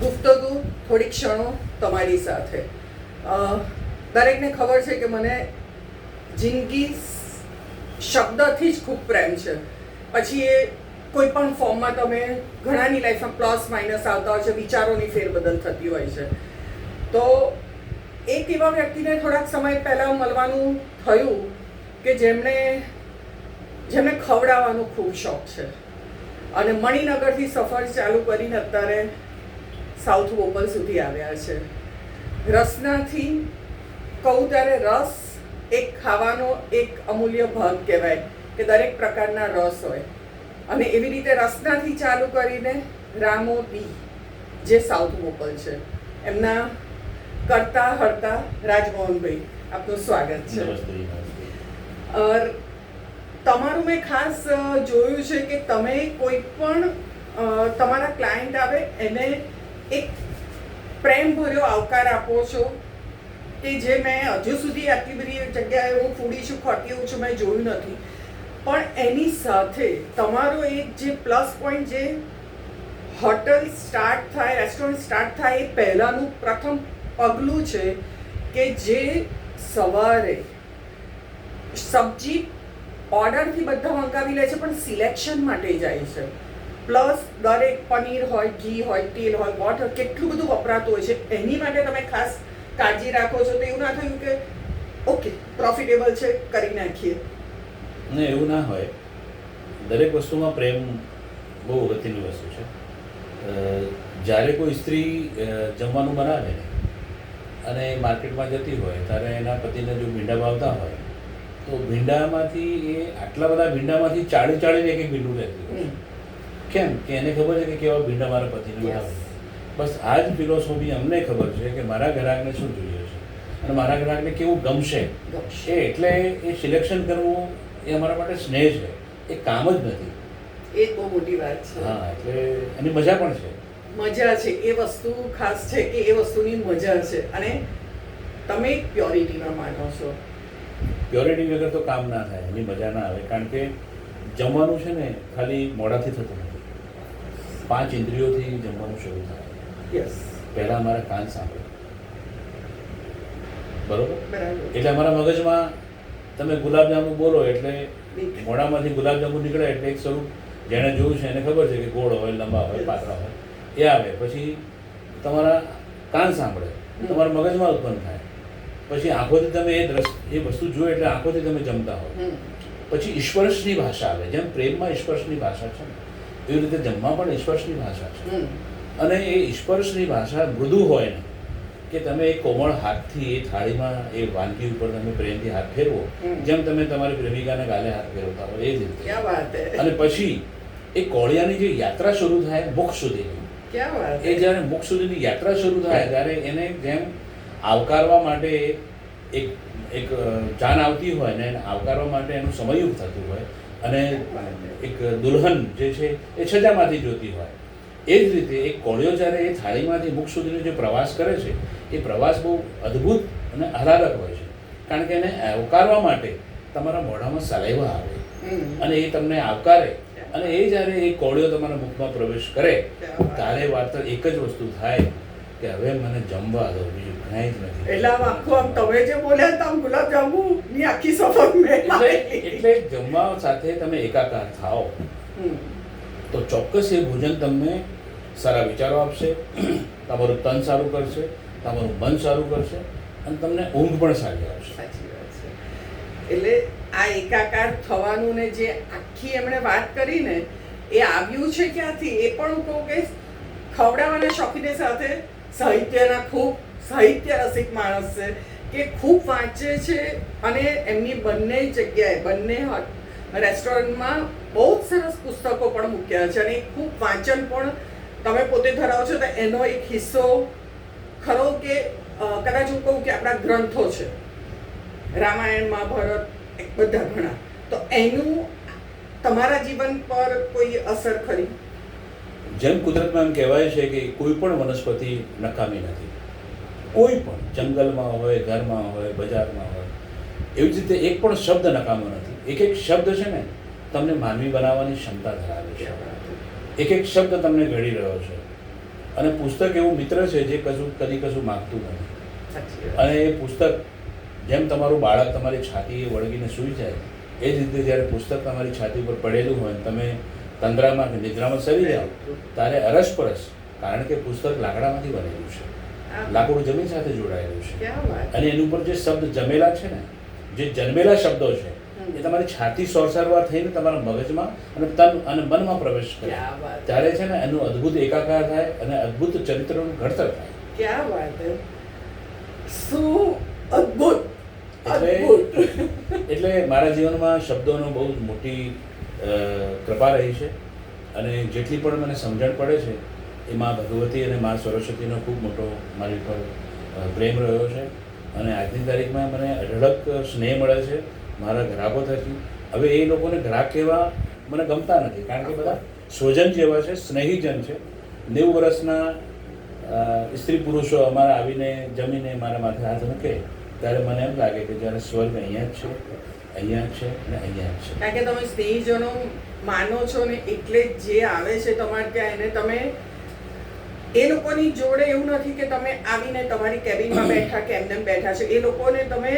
ગુફ્તગુ થોડી ક્ષણો તમારી સાથે. દરેકને ખબર છે કે મને જિંદગી શબ્દથી જ ખૂબ પ્રેમ છે. પછી એ કોઈ પણ ફોર્મમાં તમે ઘણાની લાઈફમાં પ્લસ માઇનસ આવતા હોય છે, વિચારોની ફેરબદલ થતી હોય છે. તો એક એવા વ્યક્તિને થોડાક સમય પહેલાં મળવાનું થયું કે જેમણે જેમને ખવડાવવાનો ખૂબ શોખ છે. અને મણિનગરથી સફર ચાલુ કરીને અત્યારે સાઉથ બોપલ સુધી આવ્યા છે. રસનાથી કહું ત્યારે રસ એક ખાવાનો એક અમૂલ્ય ભાગ કહેવાય કે દરેક પ્રકારના રસ હોય. અને એવી રીતે રસનાથી ચાલુ કરીને રામો બી જે સાઉથ બોપલ છે એમના કરતા હરતા રાજમોહનભાઈ આપનું સ્વાગત છે. તમારું મેં ખાસ જોયું છે કે તમે કોઈ પણ તમારા ક્લાયન્ટ આવે એને એક પ્રેમભર્યો આવકાર આપો છો કે જે મેં હજુ સુધી આટલી બધી જગ્યાએ હું ફૂડી છું, ખોટી છું, મેં જોયું નથી. પણ એની સાથે તમારો એક જે પ્લસ પોઈન્ટ જે હોટલ સ્ટાર્ટ થાય, રેસ્ટોરન્ટ સ્ટાર્ટ થાય, એ પહેલાંનું પ્રથમ પગલું છે કે જે સવારે સબ્જી ઓર્ડરથી બધા મંગાવી લે છે, પણ સિલેક્શન માટે જાય છે. પ્લસ દરેક પનીર હોય ઘી હોય તેલ હોય વોટર કેટલું બધું વપરાતું હોય છે એની માટે તમે ખાસ કાળજી રાખો છો. તો એવું ના થયું કે ઓકે પ્રોફિટેબલ છે કરી નાખીએ. ને એવું ના હોય. દરેક વસ્તુમાં પ્રેમ બહુ અગત્યની વસ્તુ છે. જ્યારે કોઈ સ્ત્રી જમવાનું બનાવે અને માર્કેટમાં જતી હોય ત્યારે એના પતિને જો ભીંડા ભાવતા હોય તો ભીંડામાંથી એ આટલા બધા ભીંડામાંથી ચાળી ચાળીને એક એક ભીંડું લેતી હોય કેમ કે એને ખબર છે કે કેવા ભીંડા મારા પતિને. બનાવે બસ આ જ ફિલોસોફી અમને ખબર છે કે મારા ગ્રાહકને શું જોઈએ છે. અને મારા ગ્રાહકને કેવું ગમશે. એ એટલે એ સિલેક્શન કરવું એ અમારા માટે સ્નેહ છે. એ કામ જ નથી. એ બહુ મોટી વાત છે. હા એટલે એની મજા પણ છે. મજા છે. એ વસ્તુ ખાસ છે કે એ વસ્તુની મજા છે. અને તમે પ્યોરિટીમાં માનો છો. પ્યોરિટી વગર તો કામ ના થાય. એની મજા ના આવે. કારણ કે જમવાનું છે ને ખાલી મોડાથી થતું પાંચ ઇન્દ્રિયોથી જમવાનું શરૂ થાય. યસ પહેલાં અમારા કાન સાંભળે બરોબર? એટલે અમારા મગજમાં તમે ગુલાબજાંબુ બોલો એટલે. મોઢામાંથી ગુલાબજાંબુ નીકળે એટલે એક સ્વરૂપ જેણે જોયું છે એને ખબર છે કે ગોળ હોય લાંબા હોય પાતળા હોય એ આવે. પછી તમારા કાન સાંભળે. તમારા મગજમાં ઉત્પન્ન થાય. પછી આંખોથી તમે એ દ્રશ એ વસ્તુ જુઓ એટલે આંખોથી તમે જમતા હો. પછી ઈશ્વરસની ભાષા આવે. જેમ પ્રેમમાં ઈશ્વરસની ભાષા છે ને. એવી રીતે જમવા પણ ઈશ્વરસની ભાષા છે. અને એ ઈશ્વરસની ભાષા મૃદુ હોય ને કે તમે એ કોમળ હાથથી એ થાળીમાં એ વાનગી ઉપર તમે પ્રેમથી હાથ ફેરવો જેમ તમે તમારી પ્રેમિકાને ગાલે હાથ ફેરવતા હોય એ જ રીતે. અને પછી એ કોળિયાની જે યાત્રા શરૂ થાય મુખ સુધીની એ જ્યારે મુખ સુધીની યાત્રા શરૂ થાય ત્યારે એને જેમ આવકારવા માટે એક એક જાન આવતી હોય ને એને આવકારવા માટે એનું સમયયુગ થતું હોય અને એક દુલ્હન જે છે એ છજામાંથી જોતી હોય. એ જ રીતે એક કોળિયો જ્યારે એ થાળીમાંથી મુખ સુધીનો જે પ્રવાસ કરે છે એ પ્રવાસ બહુ અદ્ભુત અને આહલાદક હોય છે. કારણ કે એને આવકારવા માટે તમારા મોઢામાં સલાઈવા આવે. અને એ તમને આવકારે. અને એ જ્યારે એ કોળિયો તમારા મુખમાં પ્રવેશ કરે વાત. ત્યારે માત્ર એક જ વસ્તુ થાય કે હવે મને જમવા દો બીજું એટલે આમ આખું આમ તમે જે બોલ્યા હતા આમ ગુલાબજાંબુ ની આખી સફર મેં એટલે જમવા સાથે તમે એકાકાર થાઓ. તો ચોક્કસ એ ભોજન તમને સારા વિચારો આપશે. તમારું તન સારું કરશે તમારું મન સારું કરશે અને તમને ઊંઘ પણ સારી આવશે. સાચી વાત છે. એટલે આ એકાકાર થવાનું ને જે આખી એમણે વાત કરી ને એ આવ્યું છે ક્યાંથી? એ પણ હું કહું કે ખવડાવવાના શોખીને સાથે સાહિત્યના ખૂબ સાહિત્ય રસિક માણસ છે કે ખૂબ વાંચે છે અને એમની બંને જગ્યાએ, બંને રેસ્ટોરન્ટમાં બહુ જ સરસ પુસ્તકો પણ મૂક્યા છે અને ખૂબ વાંચન પણ તમે પોતે ધરાવો છો, તો એનો એક હિસ્સો ખરો કે કદાચ હું કહું કે આપણા ગ્રંથો છે. રામાયણ મહાભારત બધા ઘણા. તો એનું તમારા જીવન પર કોઈ અસર ખરી? જેમ કુદરતમાં એમ કહેવાય છે કે કોઈ પણ વનસ્પતિ નકામી નથી. કોઈ પણ જંગલમાં હોય ઘરમાં હોય બજારમાં હોય એવી જ રીતે એક પણ શબ્દ નકામો નથી. એક એક શબ્દ છે ને તમને માનવી બનાવવાની ક્ષમતા ધરાવે છે. એક એક શબ્દ તમને ઘડી રહ્યો છે. અને પુસ્તક એવું મિત્ર છે જે કશું કદી કશું માગતું નથી. અને એ પુસ્તક જેમ તમારું બાળક તમારી છાતીએ વળગીને સૂઈ જાય એ જ રીતે જ્યારે પુસ્તક તમારી છાતી ઉપર પડેલું હોય તમે તંદ્રામાં કે નિદ્રામાં સરી જાઓ ત્યારે અરસપરસ કારણ કે પુસ્તક લાકડામાંથી બનેલું છે. લાકડું જમીન સાથે જોડાયેલું છે. અને એની ઉપર જે શબ્દ જમેલા છે ને જે જન્મેલા શબ્દો છે એ તમારી છાતી સોરસારવા થઈને તમારા મગજમાં અને તન અને મનમાં પ્રવેશ કરે. ત્યારે છે ને એનું અદ્ભુત એકાકાર થાય અને અદ્ભુત ચરિત્રનું ઘડતર થાય. ક્યાં વાત? શું અદ્ભુત? એટલે એટલે મારા જીવનમાં શબ્દોનો બહુ મોટી કૃપા રહી છે. અને જેટલી પણ મને સમજણ પડે છે એમાં ભગવતી અને મા સરસ્વતીનો ખૂબ મોટો મારી પર પ્રેમ રહ્યો છે. અને આજની તારીખમાં મને અઢળક સ્નેહ મળે છે મારા ગ્રાહકો થકી હવે એ લોકોને ગ્રાહક કહેવા મને ગમતા નથી, કારણ કે બધા સ્વજન જેવા છે, સ્નેહીજન છે. નેવું વર્ષના સ્ત્રી પુરુષો અમારા આવીને જમીને મારા માથે હાથ મૂકે, ત્યારે મને એમ લાગે કે જ્યારે સ્વર્ગ અહીંયા જ છે, અહીંયા જ છે અને અહીંયા જ છે. કારણ કે તમે સ્નેહીજનો માનો છો ને, એટલે જે આવે છે તમારે ત્યાં એને તમે એ લોકોની જોડે એવું નથી કે તમે આવીને તમારી કેબિનમાં બેઠા કે એમને બેઠા છે. એ લોકોને તમે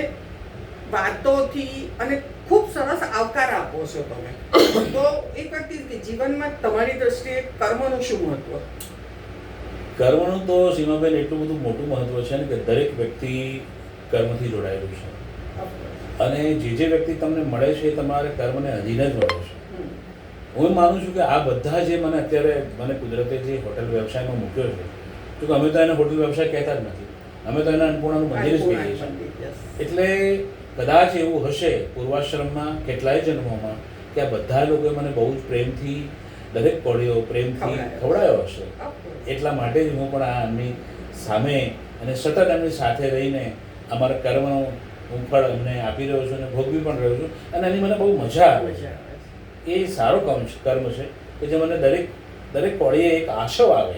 વાતોથી અને ખૂબ સરસ આવકાર આપો છો તમે. તો એક વ્યક્તિ કે જીવનમાં તમારી દ્રષ્ટિએ કર્મનું શું મહત્વ? કર્મનું તો સીમાબેન એટલું બધું મોટું મહત્વ છે ને કે દરેક વ્યક્તિ કર્મથી જોડાયેલું છે. અને જે જે વ્યક્તિ તમને મળે છે એ તમારે કર્મને અધીન જ મળે છે. હું માનું છું કે આ બધા જે મને અત્યારે મને કુદરતે જે હોટેલ વ્યવસાયમાં મૂક્યો છે તો કે અમે તો એને હોટેલ વ્યવસાય કહેતા જ નથી. અમે તો એને અન્નપૂર્ણાનું મંદિર જ કહીએ છીએ. એટલે કદાચ એવું હશે પૂર્વાશ્રમમાં કેટલાય જન્મોમાં કે આ બધા લોકોએ મને બહુ જ પ્રેમથી દરેક પડ્યો પ્રેમથી. ખવડાયો હશે. એટલા માટે જ હું પણ આ એમની સામે અને સતત એમની સાથે રહીને અમારા કર્મનું હું ફળ એમને આપી રહ્યો છું અને ભોગવી પણ રહ્યો છું. અને એની મને બહુ મજા આવે છે. એ સારો કર્મ છે કર્મ છે કે જે મને દરેક દરેક કોળીએ એક આશો આવે.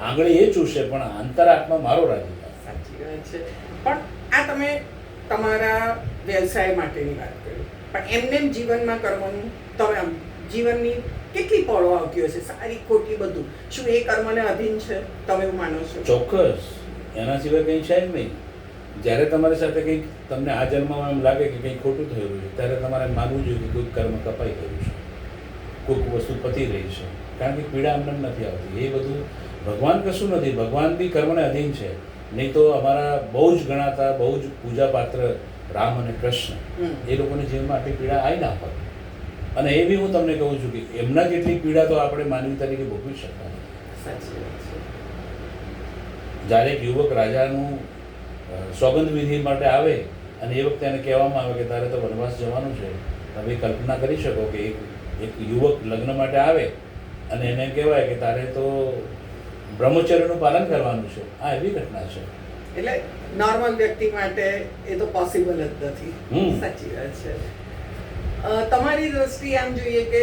આંગળી એ ચૂસે પણ અંતરાત્મા મારો રાજી થાય. સાચી વાત છે. પણ આ તમે તમારા વ્યવસાય માટેની વાત કરી. પણ એમને એમ જીવનમાં કર્મનું તમે જીવનની કેટલી પળો આવતી હશે સારી ખોટી બધું. શું એ કર્મને અધીન છે? તમે એવું માનો છો? ચોક્કસ. એના સિવાય કંઈ છે જ નહીં. જ્યારે તમારી સાથે કંઈક તમને આ જન્મમાં એમ લાગે કે કંઈક ખોટું થયું છે ત્યારે તમારે માનવું જોઈએ કે કોઈક કર્મ કપાઈ ગયું છે. કોઈક વસ્તુ પતી રહી છે. કારણ કે પીડા અમને નથી આવતી. એ બધું ભગવાન કશું નથી. ભગવાન બી કર્મને અધીન છે. નહીં તો અમારા બહુ જ ગણાતા બહુ જ પૂજાપાત્ર રામ અને કૃષ્ણ. એ લોકોને જીવનમાં આટલી પીડા આવી ના હોત અને એ બી હું તમને કહું છું કે એમના જેટલી પીડા તો આપણે માનવી તરીકે ભોગવી શકતા જ્યારે એક યુવક રાજાનું સોગંદ વિધિ માટે આવે અને એ વખતે એને કહેવામાં આવે કે તારે તો વનવાસ જવાનું છે. તમે કલ્પના કરી શકો કે એક એક યુવક લગ્ન માટે આવે અને એને કહેવાય કે તારે તો બ્રહ્મચર્યનું પાલન કરવાનું છે. આ એવી ઘટના છે. એટલે નોર્મલ વ્યક્તિ માટે એ તો પોસિબલ જ નથી. સાચી વાત છે. તમારી દ્રષ્ટિએ આમ જોઈએ કે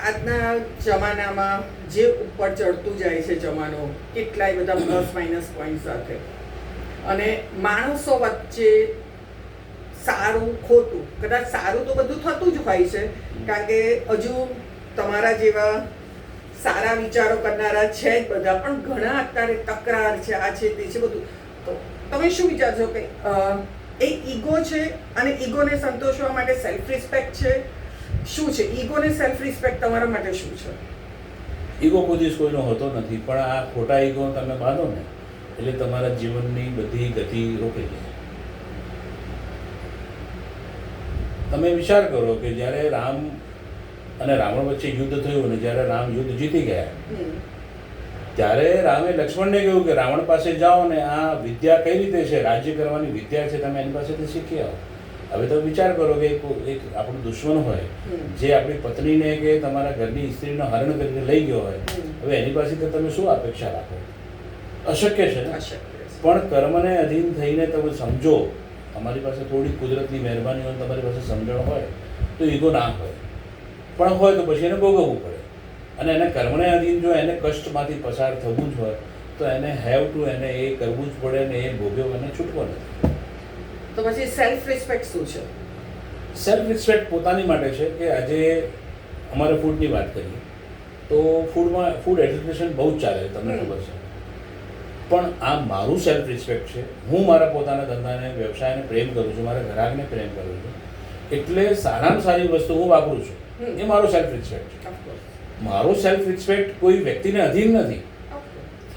આજના જમાનામાં જે ઉપર ચડતું જાય છે જમાનો કેટલાય બધા પ્લસ માઇનસ પોઈન્ટ સાથે. અને માણસો વચ્ચે સારું, ખોટું. કદાચ સારું તો બધું થતું જ હોય છે. કારણ કે હજુ તમારા જેવા સારા વિચારો કરનારા છે જ બધા. પણ ઘણા અત્યારે તકરાર છે, આ છે, તે છે, બધું. તો તમે શું વિચારશો કે એ ઈગો છે અને ઈગોને સંતોષવા માટે સેલ્ફ રિસ્પેક્ટ છે? શું છે? ઈગોને સેલ્ફ રિસ્પેક્ટ તમારા માટે શું છે? ઈગો કોઈ કોઈનો હોતો નથી. પણ આ ખોટા ઈગો તમે બાંધો ને, એટલે તમારા જીવનની બધી ગતિ રોકી જાય તમે વિચાર કરો કે જ્યારે રામ અને રાવણ વચ્ચે યુદ્ધ થયું અને જ્યારે રામ યુદ્ધ જીતી ગયા ત્યારે રામે લક્ષ્મણને કહ્યું કે રાવણ પાસે જાઓ ને આ વિદ્યા કઈ રીતે છે? રાજ્ય કરવાની વિદ્યા છે તમે એની પાસેથી શીખી આવો. હવે તમે વિચાર કરો કે એક એક આપણું દુશ્મન હોય જે આપણી પત્નીને કે તમારા ઘરની સ્ત્રીને હરણ કરીને લઈ ગયો હોય હવે એની પાસેથી તમે શું અપેક્ષા રાખો? અશક્ય છે ને. પણ કર્મને અધીન થઈને તમે સમજો તમારી પાસે થોડી કુદરતની મહેરબાની હોય તમારી પાસે સમજણ હોય તો ઈગો ના હોય. પણ હોય તો પછી એને ભોગવવું પડે. અને એને કર્મને અધીન જો એને કષ્ટમાંથી પસાર થવું જ હોય તો એને હેવ ટુ એને એ કરવું જ પડે ને એ ભોગ્યો એને છૂટવો નથી. તો પછી સેલ્ફ રિસ્પેક્ટ શું છે? સેલ્ફ રિસ્પેક્ટ પોતાની માટે છે કે આજે અમારે ફૂડની વાત કરીએ તો ફૂડમાં ફૂડ એડ્યુકેશન બહુ જ ચાલે છે તમને ખબર છે. પણ આ મારું સેલ્ફ રિસ્પેક્ટ છે. હું મારા પોતાના ધંધાને વ્યવસાયને પ્રેમ કરું છું મારા ગ્રાહકને પ્રેમ કરું છું. એટલે સારામાં સારી વસ્તુ હું વાપરું છું. એ મારો સેલ્ફ રિસ્પેક્ટ છે મારો સેલ્ફ રિસ્પેક્ટ કોઈ વ્યક્તિને અધીન નથી.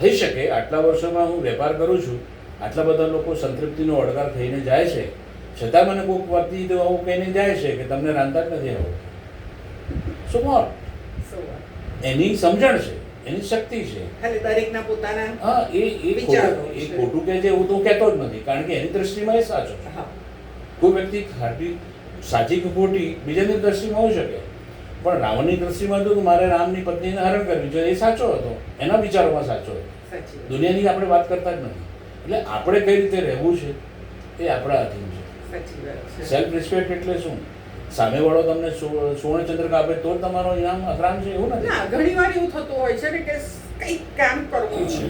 થઈ શકે આટલા વર્ષોમાં હું વેપાર કરું છું આટલા બધા લોકો સંતૃપ્તિનો અડગાર થઈને જાય છે. છતાં મને કોઈક વ્યક્તિ તો આવું કહીને જાય છે કે તમને રાંધતા જ નથી આવું So એની સમજણ છે. એની શક્તિ છે. ખાલી દરેકના પોતાના હા એ એ એ. ખોટું કે છે એવું તો હું કહેતો જ નથી કારણ કે એની દ્રષ્ટિમાં એ સાચો છે. હા. કોઈ વ્યક્તિ ખાટી સાચી કે ખોટી બીજાની દ્રષ્ટિમાં હોઈ શકે. પણ રાવણની દ્રષ્ટિમાં હતું કે મારે રામની પત્નીને હરણ કરવી જોઈએ એ સાચો હતો. એના વિચારોમાં સાચો હતો. દુનિયાની આપણે વાત કરતા જ નથી. એટલે આપણે કઈ રીતે રહેવું છે એ આપણા અધીન છે. સેલ્ફ રિસ્પેક્ટ એટલે શું? સામેવાળો તમને સુવર્ણચંદ્રક આપે તો તમારો ઇનામ અકરામ છે એવું નથી? ના ઘણી વાર એવું થતું હોય છે ને કે કંઈક કામ કરવું છે.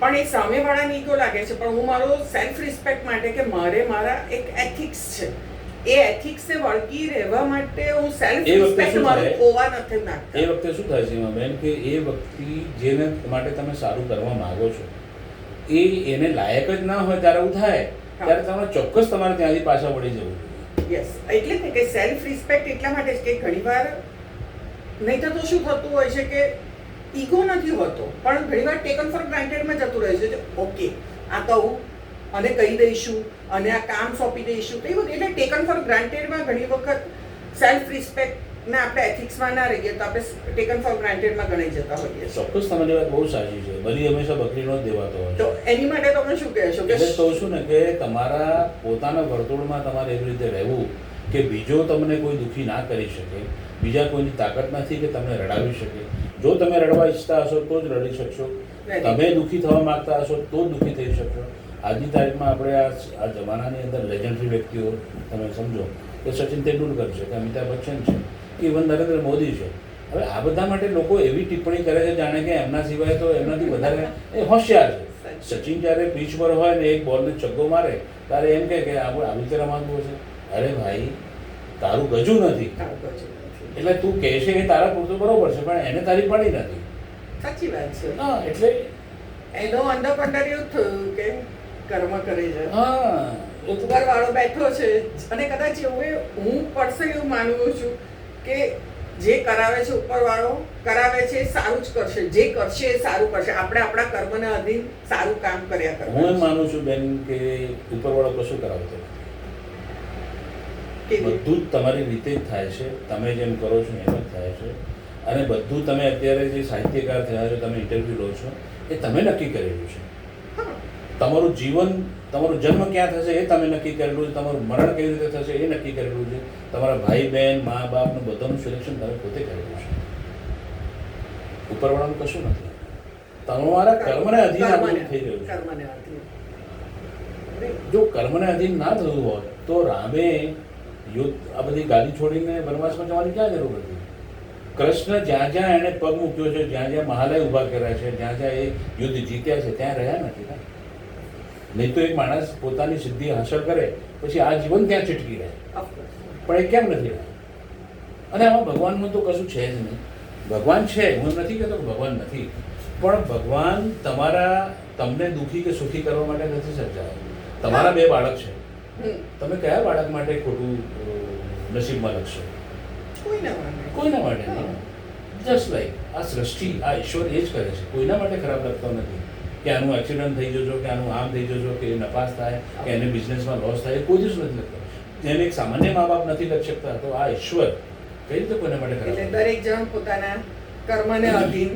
પણ એ સામેવાળાને ઈગો લાગે છે. પણ હું મારો સેલ્ફ રિસ્પેક્ટ માટે કે મારે મારા એક એથિક્સ છે. એ એથિક્સને વળગી રહેવા માટે હું સેલ્ફ રિસ્પેક્ટ મારો? ખોવા નથી એ વખતે શું થાય છે એમાં બેન કે એ વ્યક્તિ જેને માટે તમે સારું કરવા માંગો છો એ એને લાયક જ ના હોય ત્યારે એવું થાય. ત્યારે તમારે ચોક્કસ તમારે ત્યાંથી પાછા વળી જવું યસ એટલે ને કે સેલ્ફ રિસ્પેક્ટ એટલા માટે કે ઘણીવાર, નહીં તો શું થતું હોય છે કે ઈગો નથી હોતો, પણ ઘણીવાર ટેકન ફોર ગ્રાન્ટેડમાં જતું રહે છે ઓકે, આ કહું અને કહી દઈશું અને આ કામ સોંપી દઈશું. તો એ એટલે ટેકન ફોર ગ્રાન્ટેડમાં ઘણી વખત સેલ્ફ રિસ્પેક્ટને આપણે એથિક્સમાં ના રહીએ તો આપણે ટેકન ફોર ગ્રાન્ટેડમાં ગણાઈ જતા હોઈએ ચોક્કસ તમારી વાત બહુ સાચી છે. બલી હંમેશા બકરીનો જ દેવાતો હોય તો એની માટે તમે શું કહેશો કે કહું છું ને કે તમારા પોતાના વર્તુળમાં તમારે એવી રીતે રહેવું કે બીજો તમને કોઈ દુઃખી ના કરી શકે બીજા કોઈની તાકાત નથી કે તમને રડાવી શકે. જો તમે રડવા ઈચ્છતા હશો તો જ રડી શકશો. તમે દુઃખી થવા માંગતા હશો તો જ દુઃખી થઈ શકશો. આજની તારીખમાં આપણે આ આ જમાનાની અંદર લેજન્ડરી વ્યક્તિઓ તમે સમજો કે સચિન તેંડુલકર છે કે અમિતાભ બચ્ચન છે. ઇવન નરેન્દ્ર મોદી છે. હવે આ બધા માટે લોકો એવી ટિપ્પણી કરે છે જાણે કે એમના સિવાય તો એમનાથી વધારે એ હોશિયાર છે. સચિન જ્યારે પીચ પર હોય ને એક બોલને ચગ્ગો મારે ત્યારે એમ કહે કે આપણે આવી રીતે રમાડવું છે? અરે ભાઈ તારું ગજુ નથી. એટલે તું કહે છે એ તારા પૂરતું બરોબર છે પણ એને તારી પડી નથી. સાચી વાત છે. હા એટલે એનો અંદર એવું થયું કે કર્મ કરે છે. હા. ઉપકાર વાળો બેઠો છે અને કદાચ એવું હું પડશે એવું માનું છું. કે જે કરાવે છે ઉપરવાળો કરાવે છે સારું જ કરશે. જે કરશે એ સારું કરશે. આપણે આપણા કર્મના અધીન સારું કામ કર્યા હું એમ માનું છું બેન કે ઉપરવાળો કશું કરાવતો. બધું જ તમારી રીતે જ થાય છે. તમે જેમ કરો છો એમ જ થાય છે. અને બધું તમે અત્યારે જે સાહિત્યકાર થયા છો તમે ઇન્ટરવ્યૂ લો છો એ તમે નક્કી કરેલું છે. હા, તમારું જીવન તમારો જન્મ ક્યાં થશે એ તમે નક્કી કરેલું છે તમારું મરણ કેવી રીતે થશે એ નક્કી કરેલું છે. તમારા ભાઈ બહેન મા બાપનું બધાનું સિલેક્શન તમે પોતે કરેલું છે. ઉપરવાળાનું કશું નથી. તમારા કર્મને અધીન થઈ રહ્યું છે. જો કર્મને અધીન ના થયું હોત તો રામે યુદ્ધ આ બધી ગાદી છોડીને વનવાસમાં જવાની ક્યાં જરૂર હતી? કૃષ્ણ જ્યાં જ્યાં એણે પગ મૂક્યો છે જ્યાં જ્યાં મહાલય ઊભા કર્યા છે જ્યાં જ્યાં એ યુદ્ધ જીત્યા છે ત્યાં રહ્યા નથી નહીં તો એક માણસ પોતાની સિદ્ધિ હાંસલ કરે પછી આ જીવન ત્યાં ચીટકી રહે. પણ એ કેમ નથી રહે અને આમાં ભગવાનનું તો કશું છે જ નહીં. ભગવાન છે હું નથી કહેતો ભગવાન નથી. પણ ભગવાન તમારા તમને દુઃખી કે સુખી કરવા માટે નથી સર્જાય તમારા બે બાળક છે. તમે કયા બાળક માટે ખોટું નસીબમાં લખશો? કોઈના માટે? જસ્ટ લાઈક આ સૃષ્ટિ આ ઈશ્વર એ જ કરે છે. કોઈના માટે ખરાબ લખતો નથી. કે આનું એક્સિડન્ટ થઈ જજો કે આનું આમ થઈ જજો કે નપાસ નફાસ થાય કે એને બિઝનેસમાં લોસ થાય એ કોઈ દિવસ નથી લખતો જેને એક સામાન્ય મા બાપ નથી લખી શકતા તો આ ઈશ્વર કઈ રીતે કોઈના માટે કરે? દરેક જણ પોતાના કર્મને અધીન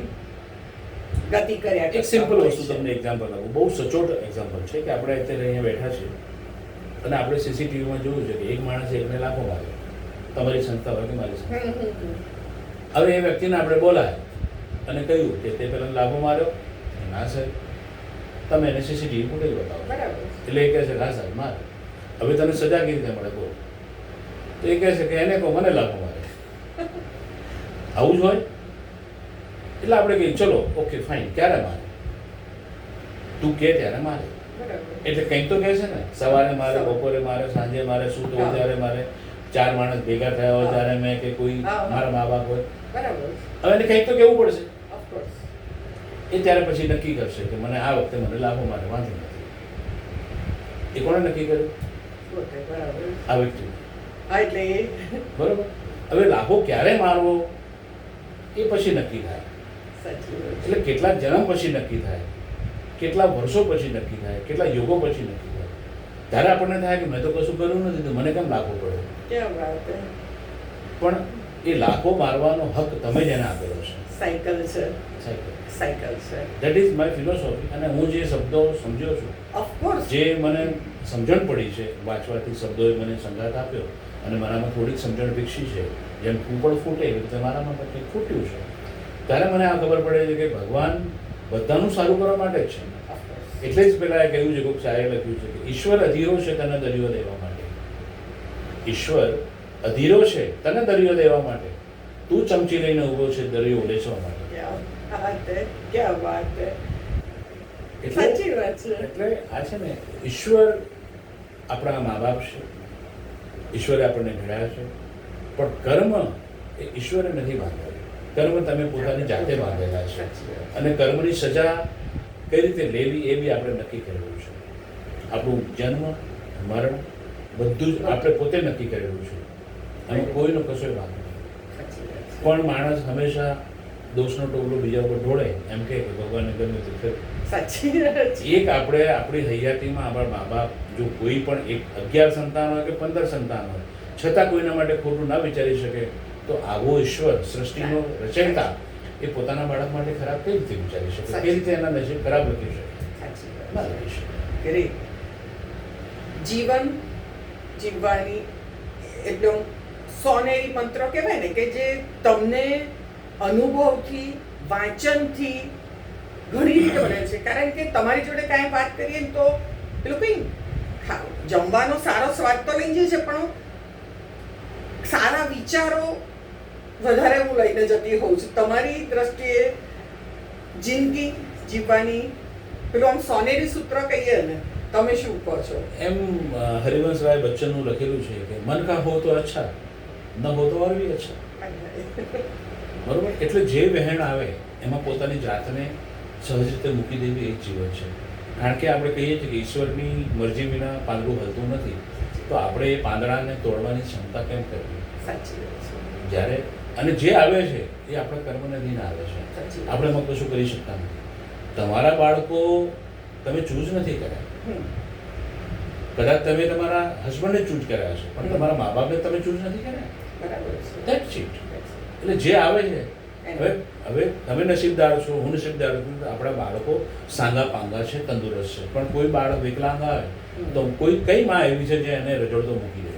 ગતિ કર્યા એક સિમ્પલ વસ્તુ તમને એક્ઝામ્પલ આપું. બહુ સચોટ એક્ઝામ્પલ છે કે આપણે અત્યારે અહીંયા બેઠા છીએ અને આપણે સીસીટીવીમાં જોયું છે કે એક માણસે એકને લાખો માર્યો. તમારી સંસ્થા હોય કે મારી સંસ્થા. હવે એ વ્યક્તિને આપણે બોલાય અને કહ્યું કે તે પહેલાં લાભો માર્યો. ના સાહેબ. તમે એને સીસીટીવી ફૂટેજ બતાવો. એટલે એ કહે છે હા સાહેબ મારે. હવે તને સજા કેવી રીતે મળે કહો તો એ કહે છે કે એને કહો મને લાગો મારે. આવું જ હોય? એટલે આપણે કહીએ ચલો ઓકે ફાઇન ક્યારે મારે? તું કે ત્યારે મારે. એટલે કંઈક તો કહે છે ને સવારે મારે બપોરે મારે સાંજે મારે શું તો. ત્યારે મારે? ચાર માણસ ભેગા થયા હોય. ત્યારે મેં કે કોઈ. મારા મા બાપ હોય. બરાબર. હવે એને કંઈક તો કહેવું પડશે. એ ત્યારે પછી નક્કી કરશે કે મને આ વખતે મને લાભો માટે વાંધો નથી. એ કોણે નક્કી કર્યું? આ વ્યક્તિ. બરોબર? હવે લાભો ક્યારે મારવો? એ પછી નક્કી થાય. એટલે કેટલા જન્મ પછી નક્કી થાય. કેટલા વર્ષો પછી નક્કી થાય. કેટલા યુગો પછી નક્કી થાય. ત્યારે આપણને થાય કે મેં તો કશું કર્યું નથી તો મને કેમ પડ્યો વાત હે? પણ એ લાખો મારવાનો હક તમે જ એને આપેલો છે. સાયકલ છે. સાયકલ છે ધેટ ઇઝ માય ફિલોસોફી અને હું જે શબ્દો સમજ્યો છું ઓફકોર્સ જે મને સમજણ પડી છે વાંચવાથી શબ્દોએ મને સંગાત આપ્યો અને મારામાં થોડીક સમજણ વિકસી છે જેમ કૂપળ ફૂટે એવી રીતે મારામાં પણ કંઈક ફૂટ્યું છે. ત્યારે મને આ ખબર પડે છે કે ભગવાન બધાનું સારું કરવા માટે જ છે. એટલે જ પહેલાં એ કહ્યું છે કોઈક શાયરે લખ્યું છે કે ઈશ્વર અધીરો છે તને દરિયો દેવા માટે. ઈશ્વર અધીરો છે તને દરિયો દેવા માટે. તું ચમચી લઈને ઊભો છે દરિયો ઉલેચવા માટે એટલે છે. આ છે ને ઈશ્વર આપણા મા બાપ છે. ઈશ્વરે આપણને ઘડ્યા છે. પણ કર્મ એ ઈશ્વરે નથી બાંધેલું. કર્મ તમે પોતાની જાતે બાંધેલા છે. અને કર્મની સજા કઈ રીતે લેવી એ બી આપણે નક્કી કરેલું છે. આપણું જન્મ મરણ બધું જ આપણે પોતે નક્કી કરેલું છે. અને કોઈનો કશો વાંધો પણ માણસ હંમેશા દોષનો ટોપલો બીજા ઉપર ઢોળે એમ કે ભગવાનને ગમે તે સાચી એક આપણે આપણી હૈયાતીમાં આપણા મા બાપ જો કોઈ પણ એક અગિયાર સંતાન હોય કે પંદર સંતાન હોય છતાં કોઈના માટે ખોટું ના વિચારી શકે તો આવો ઈશ્વર સૃષ્ટિનો રચયતા એ પોતાના બાળક માટે ખરાબ કઈ રીતે વિચારી શકે? કઈ રીતે એના નસીબ ખરાબ લખી શકે? ના લખી શકે. જીવન જીવવાની એકદમ સોનેરી મંત્ર કહેવાય ને કે જે તમને અનુભવથી, વાંચનથી ઘણી રીતે મળે છે. કારણ કે તમારી જોડે કાંઈ વાત કરીએ ને તો પેલું કંઈ જમવાનો સારો સ્વાદ તો લઈ જાય છે, પણ સારા વિચારો વધારે હું લઈને જતી હોઉં છું. તમારી દ્રષ્ટિએ જિંદગી જીવવાની, પેલું આમ સોનેરી સૂત્ર કહીએ ને, તમે શું કહો છો? એમ હરિવંશભાઈ બચ્ચનનું લખેલું છે કે, મન કા હો તો અચ્છા. ન હો તો ઓર બી અચ્છા બરોબર? એટલે જે વહેણ આવે એમાં પોતાની જાતને સહજ રીતે મૂકી દેવી એ જીવન છે. કારણ કે આપણે કહીએ છીએ કે ઈશ્વરની મરજી વિના પાંદડું હલતું નથી. તો આપણે એ પાંદડાને તોડવાની ક્ષમતા કેમ કરવી? જ્યારે અને જે આવે છે એ આપણા કર્મને દિન આવે છે. આપણે એમાં કશું કરી શકતા નથી. તમારા બાળકો તમે ચૂઝ નથી કર્યા. કદાચ તમે તમારા હસબન્ડે ચૂઝ કર્યા છે પણ તમારા મા બાપને તમે ચૂઝ નથી કર્યા? બરાબર છે એટલે જે આવે છે હવે હવે તમે નસીબદાર છો હું નસીબદાર છું આપણા બાળકો સાંગા પાંગા છે તંદુરસ્ત છે. પણ કોઈ બાળક વિકલાંગ આવે તો કોઈ કઈ માં એવી છે જે એને રજોડતો મૂકી દે.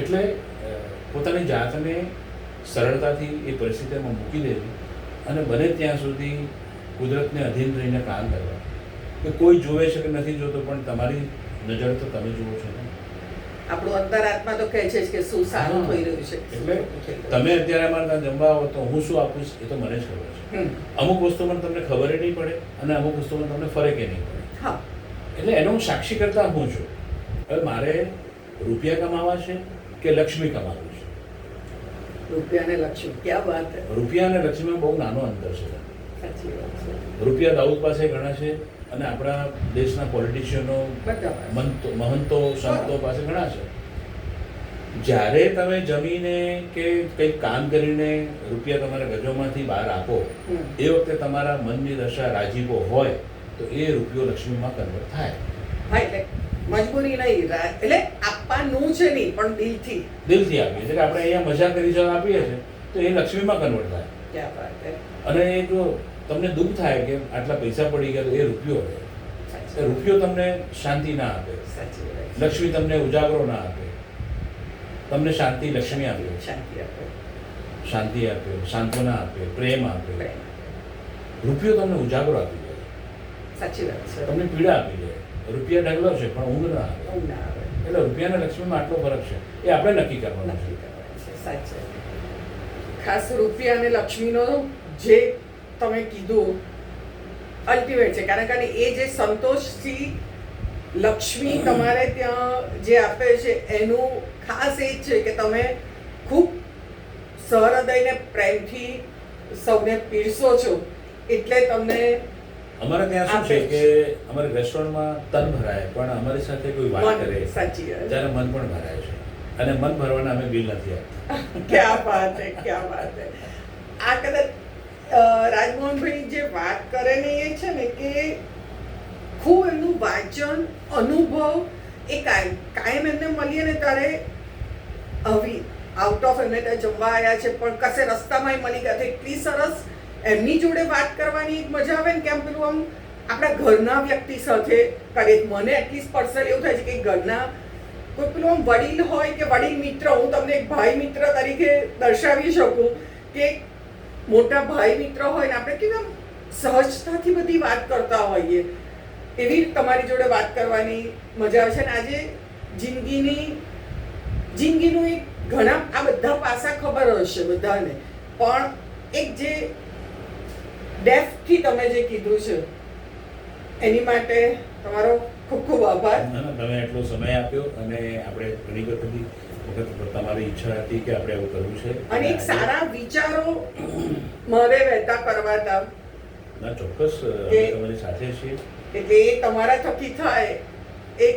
એટલે પોતાની જાતને સરળતાથી એ પરિસ્થિતિમાં મૂકી દેવી અને બને ત્યાં સુધી કુદરતને અધીન રહીને કામ કરવા. કે કોઈ જોવે છે કે નથી જોતો પણ તમારી નજર તો તમે જુઓ છો. ને આપણું અંતરાત્મા તો કહે છે કે શું સારું થઈ રહ્યું છે. એટલે તમે અત્યારે અમારે ત્યાં જમવા આવો તો હું શું આપીશ એ તો મને જ ખબર છે. અમુક વસ્તુ મને તમને ખબર ય નહીં પડે અને અમુક વસ્તુમાં તમને ફરકે નહીં પડે હા. એટલે એનો હું સાક્ષી કરતા હું છું. હવે મારે રૂપિયા કમાવા છે કે લક્ષ્મી કમાવું છે? રૂપિયાને લક્ષ્મી. ક્યાં વાત રૂપિયા અને લક્ષ્મીમાં બહુ નાનો અંતર છે. રૂપિયા દાઉદ પાસે ઘણા છે અને આપણા દેશના પોલિટિશિયનો મહંતો સંતો પાસે ઘણા છે. જ્યારે તમે જમીને કે કંઈક કામ કરીને રૂપિયા તમારા ગજોમાંથી બહાર આપો એ વખતે તમારા મનની દશા રાજીપો હોય તો એ રૂપિયો લક્ષ્મીમાં કન્વર્ટ થાય. હા એટલે મજબૂરી નહીં એટલે આપવાનું છે નહીં પણ દિલથી. દિલથી આપીએ છીએ આપણે અહીંયા મજા કરી જવા આપીએ છીએ તો એ લક્ષ્મીમાં કન્વર્ટ થાય. અને એ જો તમને દુઃખ થાય કે આટલા પૈસા પડી ગયા તો એ રૂપિયો એ રૂપિયો તમને શાંતિ ના આપે. લક્ષ્મી તમને ઉજાગરો ના આપે. તમને શાંતિ લક્ષ્મી આપે. શાંતિ આપે. શાંતિ આપે સાંત્વના આપે પ્રેમ આપે. રૂપિયો તમને ઉજાગરો આપી દે. સાચી વાત તમને પીડા આપી દે. રૂપિયા ઢગલો છે પણ ઊંઘ ના આવે. એટલે રૂપિયાના લક્ષ્મીમાં આટલો ફરક છે. એ આપણે નક્કી કરવાનો નક્કી છે. ખાસ રૂપિયા અને લક્ષ્મીનો જે તમે કીધું અલ્ટિમેટ છે. કારણ કે એ જે સંતોષથી લક્ષ્મી તમારે ત્યાં જે આપે છે એનું ખાસ એ જ છે કે તમે ખૂબ સહૃદયને પ્રેમથી સૌને પીરસો છો. એટલે તમને અમારે ત્યાં શું છે કે અમારે રેસ્ટોરન્ટમાં તન ભરાય પણ અમારી સાથે કોઈ વાત કરે સાચી વાત. ત્યારે મન પણ ભરાય છે. અને મન ભરવાના અમે બિલ નથી આપતા. ક્યાં વાત છે ક્યાં વાત છે. આ કદાચ રાજમોહનભાઈ જે વાત કરે ને એ છે ને કે ખૂબ એમનું વાંચન, અનુભવ એ કાયમ કાયમ એમને મળીએ ને ત્યારે આવી આઉટ ઓફ એમને ત્યાં જમવા આવ્યા છે, પણ કશે રસ્તામાં મળી ગયા તો એટલી સરસ એમની જોડે વાત કરવાની એક મજા આવે ને કે આમ પેલું આમ આપણા ઘરના વ્યક્તિ સાથે કરે. મને એટલીસ્ટ પર્સનલ એવું થાય છે કે ઘરના કોઈ પેલું આમ વડીલ હોય કે વડીલ મિત્ર, હું તમને એક ભાઈ મિત્ર તરીકે દર્શાવી શકું કે મોટા ભાઈ મિત્ર હોય ને, આપણે કેવી સહજતાથી બધી વાત કરતા હોઈએ? એવી તમારી જોડે વાત કરવાની મજા આવે છે અને આજે જિંદગીની, જિંદગીનું એક ઘણા, આ બધા પાસા ખબર હશે બધાને. પણ એક જે ડેફથી તમે જે કીધું છે, એની માટે તમારો ખૂબ ખૂબ આભાર. તમે એટલો સમય આપ્યો અને આપણે ઘણી બધી વખત તમારી ઈચ્છા હતી કે આપણે એવું કરવું છે. અને એક સારા વિચારો મારે વહેતા કરવાતા ના ચોક્કસ તમારી સાથે છીએ. એટલે એ તમારા થકી થાય એક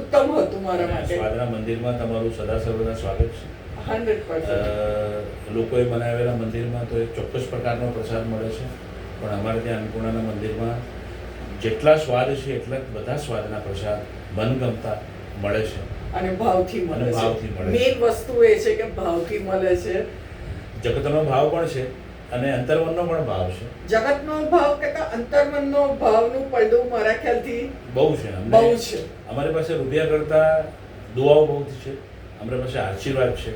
ઉત્તમ હતું મારા માટે. સ્વાદના મંદિરમાં તમારું સદા સર્વદા સ્વાગત છે. લોકોએ બનાવેલા મંદિરમાં તો એક ચોક્કસ પ્રકારનો પ્રસાદ મળે છે. પણ અમારે ત્યાં અન્નપૂર્ણાના મંદિરમાં જેટલા સ્વાદ છે એટલા બધા સ્વાદના પ્રસાદ મનગમતા મળે છે. અને ભાવથી મળે છે. મેઇન વસ્તુ એ છે કે ભાવથી મળે છે. જગતનો ભાવ પણ છે અને અંતર્મનનો પણ ભાવ છે. જગતનો ભાવ કરતા અંતર્મનનો ભાવનું પડદું મારા ખ્યાલથી બહુ છે. બહુ છે. અમારી પાસે રૂપિયા કરતા દુઆઓ બહુ છે. અમારી પાસે આશીર્વાદ છે.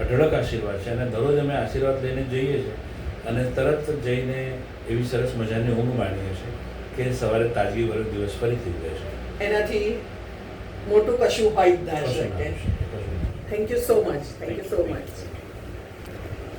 અઢળક આશીર્વાદ છે અને દરરોજ અમે આશીર્વાદ લઈને જઈએ છીએ. અને તરત જઈને એવી સરસ મજાની ઊંઘ માણીએ છીએ કે સવારે તાજગી વરસ દિવસ ફરીથી ઉગે છે. એનાથી મોટું કશું હોય જ ના કશું ના શકે હોય, કશું ના